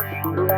Yeah.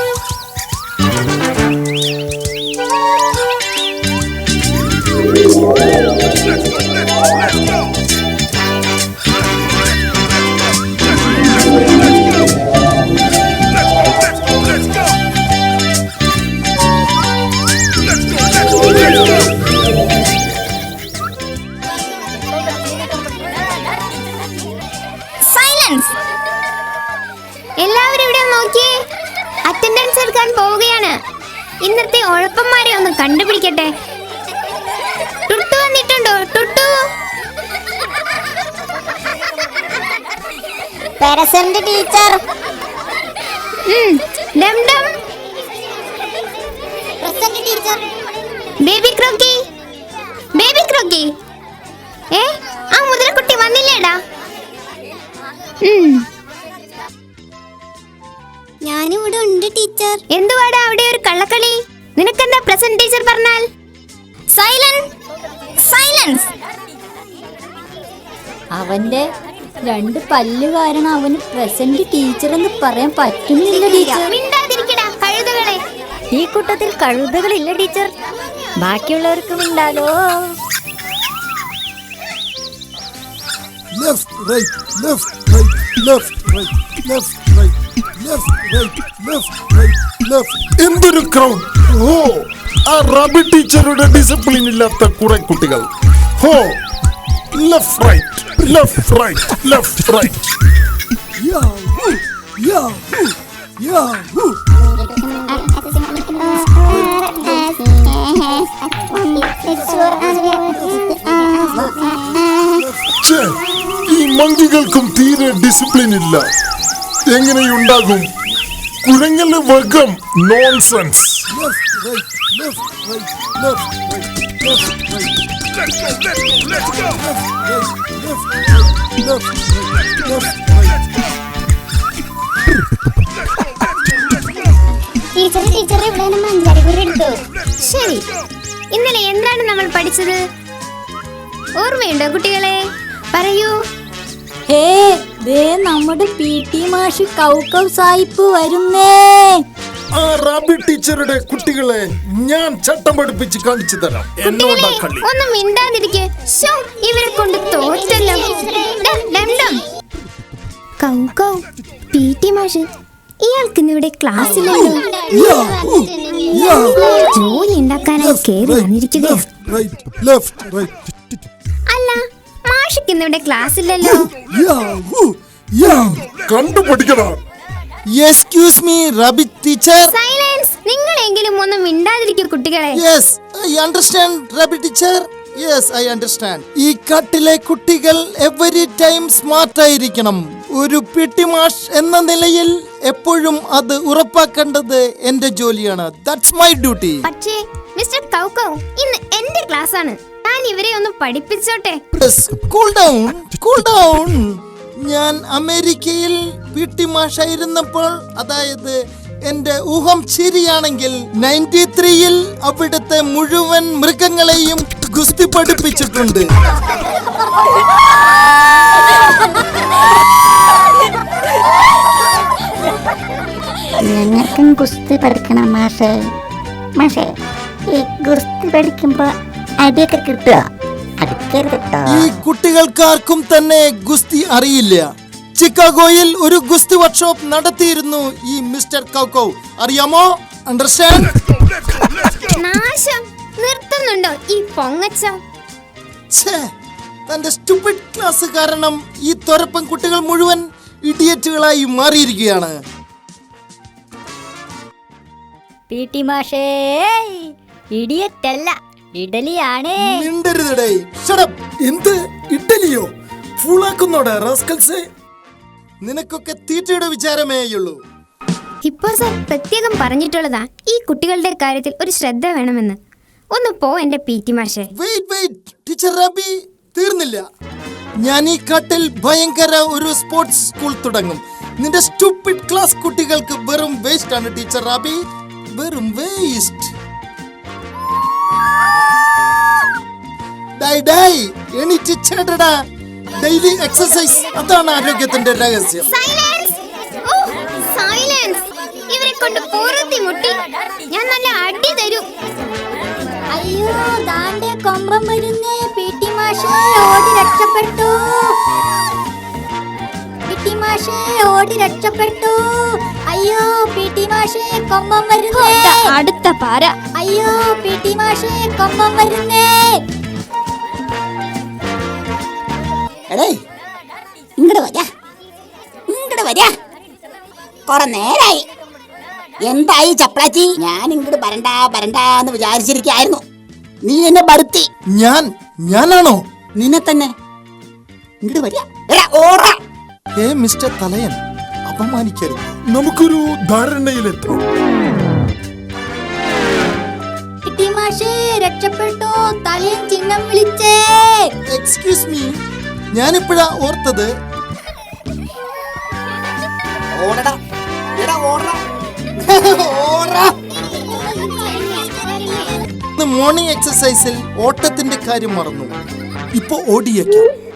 Present teacher. Dum Dum present teacher. Baby Croaky. Baby Croaky. ഏ ആ മുതലക്കുട്ടി വന്നില്ലേടാ? ഞാനിവിടെ ഉണ്ട് ടീച്ചർ. എന്തുവാടാ അവിടെ ഒരു കള്ളക്കളി? നിനക്കെന്താ പ്രസന്റ് ടീച്ചർ പറഞ്ഞാൽ? Silence silence. അവന്റെ രണ്ട് പല്ല് കാരണം അവന് പ്രസന്റ് ടീച്ചർ എന്ന് പറയാൻ പറ്റുന്നില്ല ഈ കൂട്ടത്തിൽ കഴുതകളില്ല ടീച്ചർ ബാക്കിയുള്ളവർക്കും ഉണ്ടാലോ right right right right right എന്തൊരു ആ റബി ടീച്ചറുടെ ഡിസിപ്ലിൻ ഇല്ലാത്ത കുറെ കുട്ടികൾ. ഹോ left right left right left left Yahoo! Yahoo! Right ഈ മങ്കികൾക്കും തീരെ ഡിസിപ്ലിൻ ഇല്ല എങ്ങനെയുണ്ടാകും കുരങ്ങന്റെ വർഗം nonsense Let's go, let's go, let's go! Teacher teacher ഇവിടെ മഞ്ചാടിക്കുരി എടുത്തു? ശരി. ഇന്നലെ എന്താണ് നമ്മൾ പഠിച്ചത്? ഓർമ്മയുണ്ടോ കുട്ടികളെ? പറയൂ. ഹേ ദേ നമ്മുടെ പി ടി മാഷ് കൗക്കൗ സായിപ്പ് വരുന്നേ. ആ റാബി ടീച്ചറുടെ കുട്ടികളെ ഞാൻ ചട്ടം പഠിപ്പിച്ച് കാണിച്ചു തരാം. എന്നോടാ കളി. ഒന്ന് മിണ്ടാതിരിക്കെ. ഇവരെ കൊണ്ട് തോറ്റല്ലോ. Cow Cow. പി ടി മാഷ് ഇയാൾക്ക് ഇവിടെ ക്ലാസ് ജോലി ഉണ്ടാക്കാനായി കേറി വന്നിരിക്കുകയാ. അല്ല മാഷിക്ക് ഇന്നിവിടെ ക്ലാസ്സില്ലല്ലോ കണ്ടുപഠിക്കണം excuse me Rabi teacher silence നിങ്ങളെങ്കിലും ഒന്ന് മിണ്ടാതിരിക്കൂ കുട്ടികളെ. Yes I understand Rabi teacher yes I understand ഈ കാട്ടിലെ കുട്ടികൾ എവരി ടൈം സ്മാർട്ട് ആയിരിക്കണം. ഒരു പിട്ടി മാഷ് എന്ന നിലയിൽ എപ്പോഴും അത് ഉറപ്പാക്കേണ്ടത് എന്റെ ജോലിയാണ്. ദാറ്റ്സ് മൈ ഡ്യൂട്ടി പക്ഷേ മിസ്റ്റർ കൗകൗ ഇന്ന് എന്റെ ക്ലാസ് ആണ്. ഞാൻ ഇവരെ ഒന്ന് പഠിപ്പിച്ചോട്ടെ. കൂൾ ഡൗൺ കൂൾ ഡൗൺ ഞാൻ അമേരിക്കയിൽ പി ടി മാഷായിരുന്നപ്പോൾ അതായത് എന്റെ ഊഹം ശരിയാണെങ്കിൽ നയന്റി ത്രീയിൽ അവിടുത്തെ മുഴുവൻ മൃഗങ്ങളെയും ഗുസ്തി പഠിപ്പിച്ചിട്ടുണ്ട്. ഞങ്ങൾക്കും ഗുസ്തി പഠിക്കണം മാഷേ. മാഷേ ഈ ഗുസ്തി പഠിക്കുമ്പോ അടിയൊക്കെ കിട്ടുക അടുക്കരുത് ഈ കുട്ടികൾക്കാർക്കും തന്നെ ഗുസ്തി അറിയില്ല. ചിക്കാഗോയിൽ ഒരു ഗുസ്തി വർക്ക്ഷോപ്പ് നടത്തിയിരുന്നു ഈ മിസ്റ്റർ കൗക്കോ അറിയാമോ? അണ്ടർസ്റ്റാൻഡ്? നാശം. നിർത്തുന്നുണ്ടോ ഈ പൊങ്ങച്ച? ഛേ, തന്റെ സ്റ്റുപ്പിഡ് ക്ലാസ് കാരണം ഈ തൊരപ്പൻ കുട്ടികൾ മുഴുവൻ ഇഡിയറ്റുകളായി മാറിയിരിക്കുകയാണ്. പി ടി മാഷേ ഇടിയറ്റല്ല ഇഡലിയാണേ. മിണ്ടരുതടേ. ഷടപ്പ് എന്ത്? ഇഡലിയോ? ഫുള്ളാക്കുന്നോടെ റാസ്കൽസേ. നിനക്കൊക്കെ തീറ്റയുടെ വിചാരമേയുള്ളൂ ഇപ്പോൾ സർ പ്രത്യേകം പറഞ്ഞിട്ടുള്ളതാ ഈ കുട്ടികളുടെ കാര്യത്തിൽ ഒരു ശ്രദ്ധ വേണമെന്ന്. ഒന്ന് പോ എന്റെ പി ടി മാഷെ. വെയിറ്റ് വെയിറ്റ് ടീച്ചർ റബി തീർന്നില്ല. ഞാൻ ഈ കാട്ടിൽ ഭയങ്കര ഒരു സ്പോർട്സ് സ്കൂൾ തുടങ്ങും. നിന്റെ സ്റ്റുപ്പിഡ് ക്ലാസ് കുട്ടികൾക്ക് വെറും വേസ്റ്റ് ആണ് ടീച്ചർ റാബി വെറും വേസ്റ്റ് ഡൈ ഡൈ എണീറ്റ് ചേട്ടടാ ഡെയിലി എക്സസൈസ്. അതാണ് ആരോഗ്യത്തിന്റെ രഹസ്യം. സൈലൻസ്. ഓ സൈലൻസ്. ഇവരെ കൊണ്ട് പൂർത്തി മുട്ടി. ഞാൻ നല്ല അടി തരും. അയ്യോ ദാണ്ടെ കൊമ്പം വരുന്നേ. പി ടി മാഷേ ഓടി രക്ഷപ്പെട്ടു. ടി മാഷേ ഓടി രക്ഷപ്പെട്ടു. അയ്യോ പി ടി മാഷേ കൊമ്പം വരുന്നേ. അടുത്ത പാര. അയ്യോ പി ടി മാഷേ കൊമ്പം വരുന്നേ. എടേ ഇങ്ങോട്ട് വരാ. ഇങ്ങോട്ട് വരാ. കൊറേ നേരായി. എന്തായി ചപ്രാച്ചി ഞാൻ ഇങ്ങോട്ട് വരണ്ട വരണ്ട എന്ന് വിചാരിച്ചിരിക്കായിരുന്നു. നീ എന്നെ ബടുത്തി ഞാൻ ഞാനാണോ? നിന്നെ തന്നെ. ഇങ്ങോട്ട് വരാ. എടാ ഓടാ. ഏ മിസ്റ്റർ തലയൻ? അപമാനിക്കരുത്. നമുക്കൊരു ധാരണയിലെത്താം. രക്ഷപ്പെട്ടു. തലയും ചിഹ്നം വിളിച്ചേ. എക്സ്ക്യൂസ് മീ ഞാനിപ്പോഴാ ഓർത്തത്. ഓടടാ. എടാ ഓടടാ. ഓടാ. ഇന്ന് മോർണിംഗ് എക്സസൈസിൽ ഓട്ടത്തിന്റെ കാര്യം മറന്നു. ഇപ്പൊ ഓടിയേക്കാം.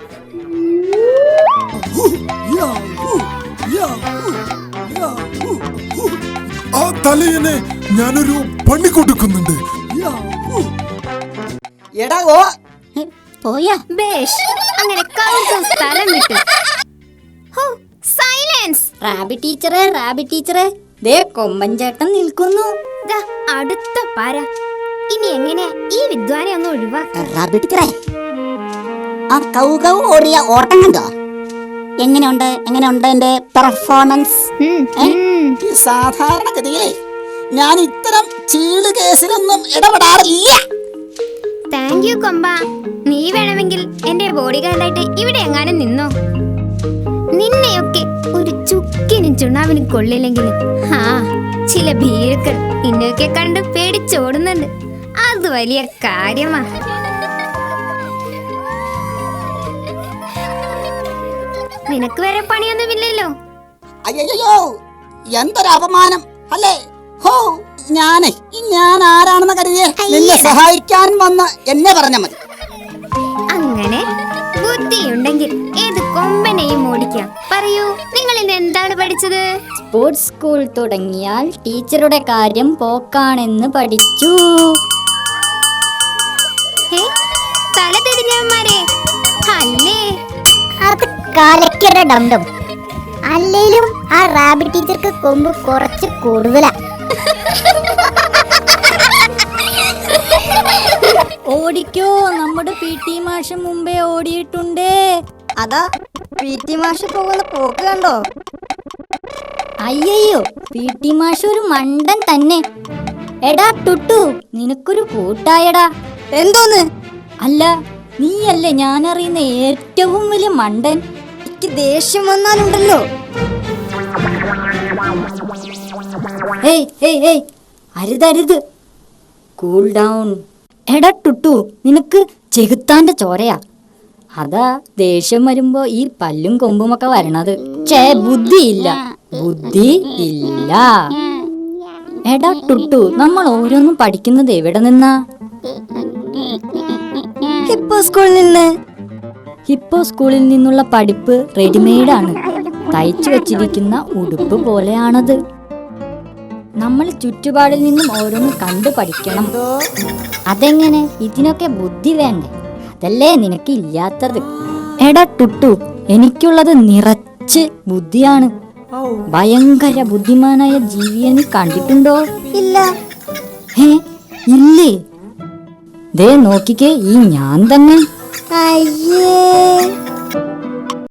ആ തലയനെ ഞാനൊരു പണി കൊടുക്കുന്നുണ്ട് എടാ ഓ. പോയാ? ബേഷ് അങ്ങനെ സ്ഥലം സൈലൻസ്. റാബി ടീച്ചറെ റാബി ടീച്ചറെ. ദേ നിൽക്കുന്നു. ദാ അടുത്ത പാര. ഇനി എങ്ങനെ ഈ വിദ്വാനെ ഒന്ന് ഒഴിവാക്കാം? റാബി ടീച്ചറേ ആ കൗ കൗ ഓടിയ ഓട്ടം കണ്ടോ? എങ്ങനെയുണ്ട്? എങ്ങനെയുണ്ട് എന്റെ പെർഫോമൻസ് സാധാരണഗതിയിലെ ഞാൻ ഇത്തരം ചീൾ കേസിലൊന്നും ഇടപെടാറില്ല. Thank you കൊമ്പ. നീ വേണമെങ്കിൽ എന്റെ ബോഡിഗാർഡായിട്ട് ഇവിടെ എങ്ങാനും നിന്നോ? നിന്നെയൊക്കെ ഒരു ചുക്കിനും ചുണ്ണാവിനും കൊള്ളില്ലെങ്കിൽ ആ ചില ഭീരുക്കൾ നിന്നെയൊക്കെ കണ്ട് പേടിച്ചോടുന്നുണ്ട്. അത് വലിയ കാര്യമാണ് നിനക്ക് വേറെ പണിയൊന്നുമില്ലല്ലോ. അയ്യോ എന്തൊരു അപമാനം അല്ലേ? ഹോ ഞാനേ ഞാൻ ആരാണെന്ന് കരുതിയേ? നിന്നെ സഹായിക്കാൻ വന്ന എന്നെ പറഞ്ഞ മതി. അങ്ങനെ ബുദ്ധിയുണ്ടെങ്കിൽ ഏത് കൊമ്പനെയും ഓടിക്കാം. പറയൂ നിങ്ങൾ ഇന്ന് എന്താണ് പഠിച്ചത്? സ്പോർട്സ് സ്കൂൾ തുടങ്ങിയാൽ ടീച്ചറുടെ കാര്യം പോക്കാണെന്ന് പഠിച്ചു. തല തിരിഞ്ഞവന്മാരെ അത് കലക്കട ഡംഡം അല്ലേലും ആ റാബിറ്റ് ടീച്ചർക്ക് കൊമ്പ് കുറച്ച് കൂടുതലാ. ഓടിക്കോ നമ്മുടെ പി ടി മാഷ് മുമ്പേ ഓടിയിട്ടുണ്ട്. അതാ പി ടി മാഷ് പോകുന്ന പോക്ക് കണ്ടോ? അയ്യോ പി ടി മാഷ് ഒരു മണ്ടൻ തന്നെ. എടാ ടുട്ടു നിനക്കൊരു കൂട്ടായടാ. എന്തോന്ന്? അല്ല നീയല്ലേ ഞാനറിയുന്ന ഏറ്റവും വലിയ മണ്ടൻ. എനിക്ക് ദേഷ്യം വന്നാലുണ്ടല്ലോ. ഏയ് ഏയ് ഏയ് അരുതരുത് കൂൾ ഡൗൺ എടാ ടുട്ടു നിനക്ക് ചെകുത്താന്റെ ചോരയാ. അതാ ദേഷ്യം വരുമ്പോ ഈ പല്ലും കൊമ്പും ഒക്കെ വരണത്. ചേ ബുദ്ധി ഇല്ല. ബുദ്ധി ഇല്ല. എടാ ടുട്ടു നമ്മൾ ഓരോന്നും പഠിക്കുന്നത് എവിടെ നിന്നാ? ഇപ്പൊ സ്കൂളിൽ നിന്ന്? ഇപ്പോ സ്കൂളിൽ നിന്നുള്ള പഠിപ്പ് റെഡിമെയ്ഡാണ്. തയ്ച്ചു വെച്ചിരിക്കുന്ന ഉടുപ്പ് പോലെയാണത്. നമ്മൾ ചുറ്റുപാടിൽ നിന്നും ഓരോന്ന് കണ്ടു പഠിക്കണം. അതെങ്ങനെ? ഇതിനൊക്കെ ബുദ്ധി വേണ്ടേ? അതല്ലേ നിനക്ക് ഇല്ലാത്തത്? എടാ ടുട്ടു എനിക്കുള്ളത് നിറച്ച് ബുദ്ധിയാണ്. ഭയങ്കര ബുദ്ധിമാനായ ജീവിയെ നീ കണ്ടിട്ടുണ്ടോ? ഇല്ല. ഏ ഇല്ലേ? ദേ നോക്കിക്കേ ഈ ഞാൻ തന്നെ. അയ്യേ